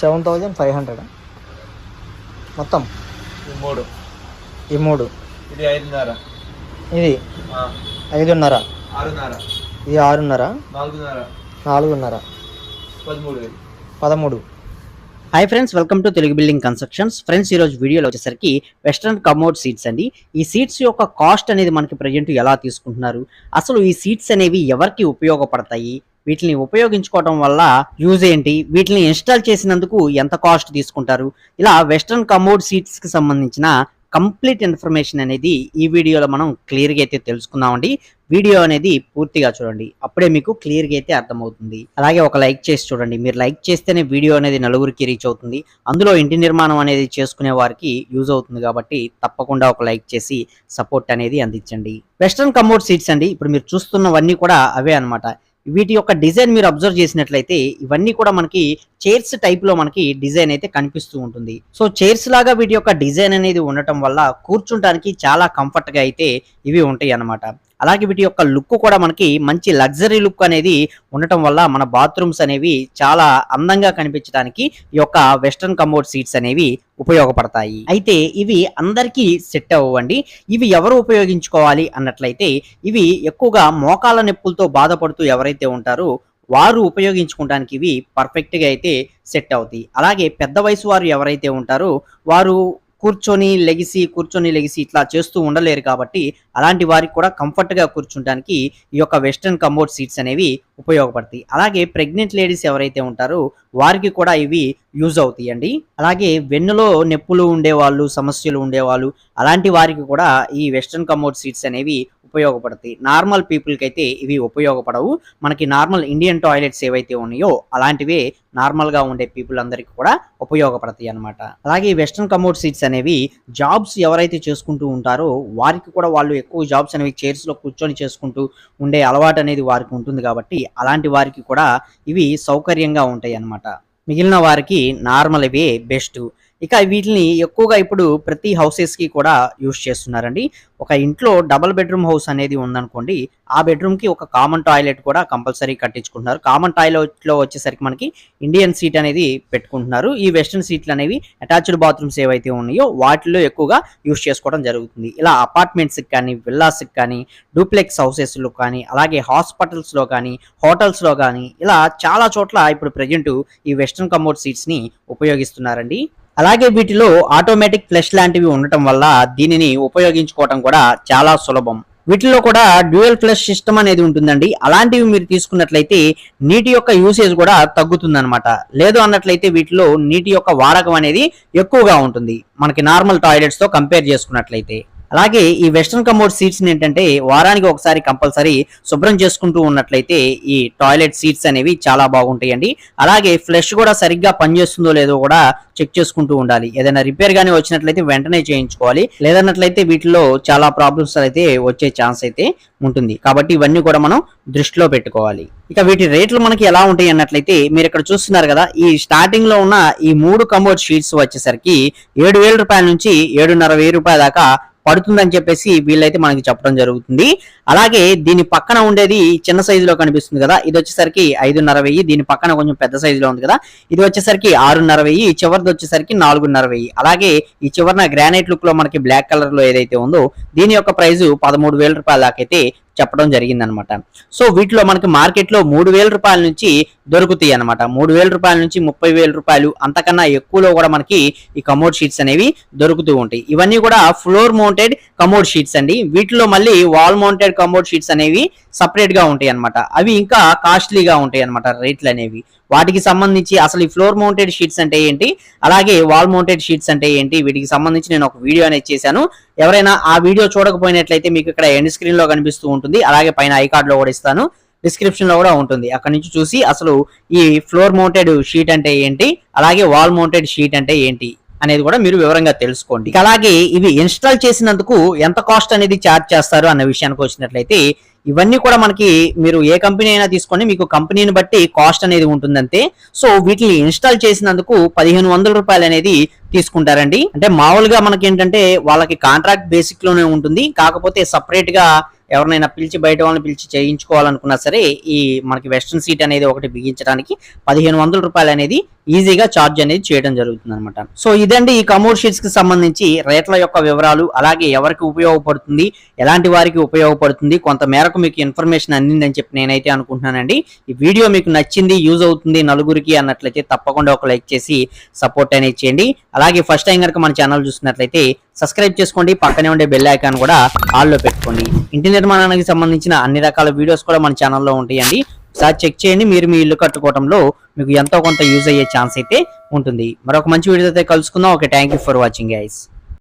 Seven thousand five hundred. మొత్తం? ఈ మూడు. ఈ మూడు. ఇది ఐదున్నర. ఇది? ఐదున్నర. ఆరున్నర. ఇది ఆరున్నర. నాలుగున్నర. నాలుగున్నర. పదమూడు పదమూడు. Hi friends welcome to Telugu building constructions friends ఈ రోజు వీడియోలో వచ్చేసరికి వెస్ట్రన్ కమోడ్ సీట్స్ అండి. ఈ సీట్స్ యొక్క కాస్ట్ అనేది మనకి ప్రజెంట్ ఎలా తీసుకుంటున్నారు? అసలు ఈ సీట్స్ అనేవి ఎవరికి ఉపయోగపడతాయి? వీటిని ఉపయోగించుకోవడం వల్ల యూజ్ ఏంటి? వీటిని ఇన్స్టాల్ చేసినందుకు ఎంత కాస్ట్ తీసుకుంటారు? ఇలా వెస్ట్రన్ కమోడ్ సీట్స్కి సంబంధించిన కంప్లీట్ ఇన్ఫర్మేషన్ అనేది ఈ వీడియోలో మనం క్లియర్గా అయితే తెలుసుకుందామండి. వీడియో అనేది పూర్తిగా చూడండి. అప్పుడే మీకు క్లియర్గా అయితే అర్థమవుతుంది. అలాగే ఒక లైక్ చేసి చూడండి. మీరు లైక్ చేస్తేనే వీడియో అనేది నలుగురికి రీచ్ అవుతుంది. అందులో ఇంటి నిర్మాణం అనేది చేసుకునే వారికి యూజ్ అవుతుంది కాబట్టి తప్పకుండా ఒక లైక్ చేసి సపోర్ట్ అనేది అందించండి. వెస్ట్రన్ కమోడ్ సీట్స్ అండి. ఇప్పుడు మీరు చూస్తున్నవన్నీ కూడా అవే అనమాట వీటి యొక్క డిజైన్ మీరు అబ్జర్వ్ చేసినట్లయితే ఇవన్నీ కూడా మనకి చైర్స్ టైప్లో మనకి డిజైన్ అయితే కనిపిస్తూ ఉంటుంది. సో చైర్స్ లాగా వీటి యొక్క డిజైన్ అనేది ఉండటం వల్ల కూర్చుంటానికి చాలా కంఫర్ట్గా అయితే ఇవి ఉంటాయి అన్నమాట అలాగే వీటి యొక్క లుక్ కూడా మనకి మంచి లగ్జరీ లుక్ అనేది ఉండటం వల్ల మన బాత్రూమ్స్ అనేవి చాలా అందంగా కనిపించడానికి ఈ యొక్క వెస్ట్రన్ కమోడ్ సీట్స్ అనేవి ఉపయోగపడతాయి. అయితే ఇవి అందరికీ సెట్ అవ్వండి. ఇవి ఎవరు ఉపయోగించుకోవాలి అన్నట్లయితే ఇవి ఎక్కువగా మోకాల నొప్పులతో బాధపడుతూ ఎవరైతే ఉంటారో వారు ఉపయోగించుకోవడానికి ఇవి పర్ఫెక్ట్గా అయితే సెట్ అవుతాయి. అలాగే పెద్ద వయసు వారు ఎవరైతే ఉంటారో వారు కూర్చొని లెగిసి కూర్చొని లెగిసి ఇట్లా చేస్తూ ఉండలేరు కాబట్టి అలాంటి వారికి కూడా కంఫర్ట్గా కూర్చుంటానికి ఈ యొక్క వెస్ట్రన్ కంబోర్డ్ సీట్స్ అనేవి ఉపయోగపడతాయి. అలాగే ప్రెగ్నెంట్ లేడీస్ ఎవరైతే ఉంటారో వారికి కూడా ఇవి యూజ్ అవుతాయండి. అలాగే వెన్నులో నొప్పులు ఉండేవాళ్ళు సమస్యలు ఉండేవాళ్ళు అలాంటి వారికి కూడా ఈ వెస్ట్రన్ కమోడ్ సీట్స్ అనేవి ఉపయోగపడతాయి. నార్మల్ పీపుల్కి అయితే ఇవి ఉపయోగపడవు. మనకి నార్మల్ ఇండియన్ టాయిలెట్స్ ఏవైతే ఉన్నాయో అలాంటివే నార్మల్గా ఉండే పీపుల్ అందరికి కూడా ఉపయోగపడతాయి అన్నమాట. అలాగే వెస్ట్రన్ కమోడ్ సీట్స్ అనేవి జాబ్స్ ఎవరైతే చేసుకుంటూ ఉంటారో వారికి కూడా వాళ్ళు ఎక్కువ జాబ్స్ అనేవి చైర్స్లో కూర్చొని చేసుకుంటూ ఉండే అలవాటు అనేది వారికి ఉంటుంది కాబట్టి అలాంటి వారికి కూడా ఇవి సౌకర్యంగా ఉంటాయి అన్నమాట మిగిలిన వారికి నార్మల్ ఇవే బెస్ట్. ఇక వీటిని ఎక్కువగా ఇప్పుడు ప్రతి హౌసెస్కి కూడా యూస్ చేస్తున్నారండి. ఒక ఇంట్లో డబల్ బెడ్రూమ్ హౌస్ అనేది ఉందనుకోండి ఆ బెడ్రూమ్కి ఒక కామన్ టాయిలెట్ కూడా కంపల్సరీ కట్టించుకుంటున్నారు. కామన్ టాయిలెట్లో వచ్చేసరికి మనకి ఇండియన్ సీట్ అనేది పెట్టుకుంటున్నారు. ఈ వెస్ట్రన్ సీట్లు అనేవి అటాచ్డ్ బాత్రూమ్స్ ఏవైతే ఉన్నాయో వాటిలో ఎక్కువగా యూస్ చేసుకోవడం జరుగుతుంది. ఇలా అపార్ట్మెంట్స్ కానీ విల్లాస్ కానీ డూప్లెక్స్ హౌసెస్లో కానీ అలాగే హాస్పిటల్స్లో కానీ హోటల్స్లో కానీ ఇలా చాలా చోట్ల ఇప్పుడు ప్రజెంట్ ఈ వెస్ట్రన్ కమోడ్ సీట్స్ని ఉపయోగిస్తున్నారండి. అలాగే వీటిలో ఆటోమేటిక్ ఫ్లెష్ లాంటివి ఉండటం వల్ల దీనిని ఉపయోగించుకోవటం కూడా చాలా సులభం. వీటిలో కూడా డ్యూయల్ ఫ్లష్ సిస్టమ్ అనేది ఉంటుందండి. అలాంటివి మీరు తీసుకున్నట్లయితే నీటి యొక్క యూసేజ్ కూడా తగ్గుతుంది అనమాట లేదు అన్నట్లయితే వీటిలో నీటి యొక్క వాడకం అనేది ఎక్కువగా ఉంటుంది. మనకి నార్మల్ టాయిలెట్స్తో కంపేర్ చేసుకున్నట్లయితే. అలాగే ఈ వెస్ట్రన్ కమోడ్ సీట్స్ ఏంటంటే వారానికి ఒకసారి కంపల్సరీ శుభ్రం చేసుకుంటూ ఉన్నట్లయితే ఈ టాయిలెట్ సీట్స్ అనేవి చాలా బాగుంటాయండి. అలాగే ఫ్లెష్ కూడా సరిగ్గా పనిచేస్తుందో లేదో కూడా చెక్ చేసుకుంటూ ఉండాలి. ఏదైనా రిపేర్ గానీ వచ్చినట్లయితే వెంటనే చేయించుకోవాలి. లేదన్నట్లయితే వీటిలో చాలా ప్రాబ్లమ్స్ అయితే వచ్చే ఛాన్స్ అయితే ఉంటుంది. కాబట్టి ఇవన్నీ కూడా మనం దృష్టిలో పెట్టుకోవాలి. ఇక వీటి రేట్లు మనకి ఎలా ఉంటాయి అన్నట్లయితే మీరు ఇక్కడ చూస్తున్నారు కదా ఈ స్టార్టింగ్లో ఉన్న ఈ మూడు కమోడ్ షీట్స్ వచ్చేసరికి ఏడు వేల రూపాయల నుంచి ఏడున్నర వెయ్యి రూపాయల దాకా పడుతుందని చెప్పేసి వీళ్ళైతే మనకి చెప్పడం జరుగుతుంది. అలాగే దీని పక్కన ఉండేది చిన్న సైజులో కనిపిస్తుంది కదా. ఇది వచ్చేసరికి ఐదున్నర వెయ్యి. దీని పక్కన కొంచెం పెద్ద సైజులో ఉంది కదా. ఇది వచ్చేసరికి ఆరున్నర వెయ్యి. చివరిది వచ్చేసరికి నాలుగున్నర వెయ్యి. అలాగే ఈ చివరన గ్రానైట్ లుక్లో మనకి బ్లాక్ కలర్లో ఏదైతే ఉందో దీని యొక్క ప్రైస్ పదమూడు వేల రూపాయల దాకైతే చెప్పడం జరిగిందనమాట. సో వీటిలో మనకి మార్కెట్లో మూడు వేల రూపాయల నుంచి దొరుకుతాయి అనమాట. మూడు వేల రూపాయల నుంచి ముప్పై వేల రూపాయలు అంతకన్నా ఎక్కువలో కూడా మనకి ఈ కమోడ్ షీట్స్ అనేవి దొరుకుతూ ఉంటాయి. ఇవన్నీ కూడా ఫ్లోర్ మౌంటెడ్ కమోడ్ షీట్స్ అండి. వీటిలో మళ్ళీ వాల్ మౌంటెడ్ కమోడ్ షీట్స్ అనేవి సపరేట్గా ఉంటాయి అనమాట. అవి ఇంకా కాస్ట్లీగా ఉంటాయి అనమాట రేట్లు అనేవి. వాటికి సంబంధించి అసలు ఈ ఫ్లోర్ మౌంటెడ్ షీట్స్ అంటే ఏంటి? అలాగే వాల్ మౌంటెడ్ షీట్స్ అంటే ఏంటి? వీటికి సంబంధించి నేను ఒక వీడియో అనేది చేశాను. ఎవరైనా ఆ వీడియో చూడకపోయినట్లయితే మీకు ఇక్కడ ఎండ్ స్క్రీన్లో కనిపిస్తూ ఉంటుంది. అలాగే పైన ఐ కార్డ్లో కూడా ఇస్తాను. డిస్క్రిప్షన్లో కూడా ఉంటుంది. అక్కడ నుంచి చూసి అసలు ఈ ఫ్లోర్ మౌంటెడ్ షీట్ అంటే ఏంటి? అలాగే వాల్ మౌంటెడ్ షీట్ అంటే ఏంటి? అనేది కూడా మీరు వివరంగా తెలుసుకోండి. అలాగే ఇవి ఇన్స్టాల్ చేసినందుకు ఎంత కాస్ట్ అనేది ఛార్జ్ చేస్తారు అన్న విషయానికి వచ్చినట్లయితే ఇవన్నీ కూడా మనకి మీరు ఏ కంపెనీ అయినా తీసుకొని మీకు కంపెనీని బట్టి కాస్ట్ అనేది ఉంటుందంతే. సో వీటిని ఇన్స్టాల్ చేసినందుకు పదిహేను వందల రూపాయలు అనేది తీసుకుంటారండి. అంటే మామూలుగా మనకి ఏంటంటే వాళ్ళకి కాంట్రాక్ట్ బేసిక్లోనే ఉంటుంది. కాకపోతే సపరేట్గా ఎవరినైనా పిలిచి బయట వాళ్ళని పిలిచి చేయించుకోవాలనుకున్నా సరే ఈ మనకి వెస్ట్రన్ సీట్ అనేది ఒకటి బిగించడానికి పదిహేను వందల రూపాయలు అనేది ఈజీగా ఛార్జ్ అనేది చేయడం జరుగుతుంది అనమాట సో ఇదండి ఈ కమోడ్ షీట్స్కి సంబంధించి రేట్ల యొక్క వివరాలు అలాగే ఎవరికి ఉపయోగపడుతుంది ఎలాంటి వారికి ఉపయోగపడుతుంది కొంత మేరకు మీకు ఇన్ఫర్మేషన్ అందిందని చెప్పి నేనైతే అనుకుంటున్నానండి. ఈ వీడియో మీకు నచ్చింది యూజ్ అవుతుంది నలుగురికి అన్నట్లయితే తప్పకుండా ఒక లైక్ చేసి సపోర్ట్ అనేది చేయండి. అలాగే ఫస్ట్ టైం కనుక మన ఛానల్ చూసినట్లయితే సబ్స్క్రైబ్ చేసుకోండి పక్కనే ఉండే బెల్ ఐకాన్ కూడా ఆల్లో పెట్టుకోండి. ఇంటి నిర్మాణానికి సంబంధించిన అన్ని రకాల వీడియోస్ కూడా మన ఛానల్లో ఉంటాయండి. ఒకసారి చెక్ చేయండి. మీరు మీ ఇల్లు కట్టుకోవడంలో మీకు ఎంతో కొంత యూజ్ అయ్యే ఛాన్స్ అయితే ఉంటుంది. మరొక మంచి వీడియో అయితే కలుసుకుందాం. Okay thank you for watching guys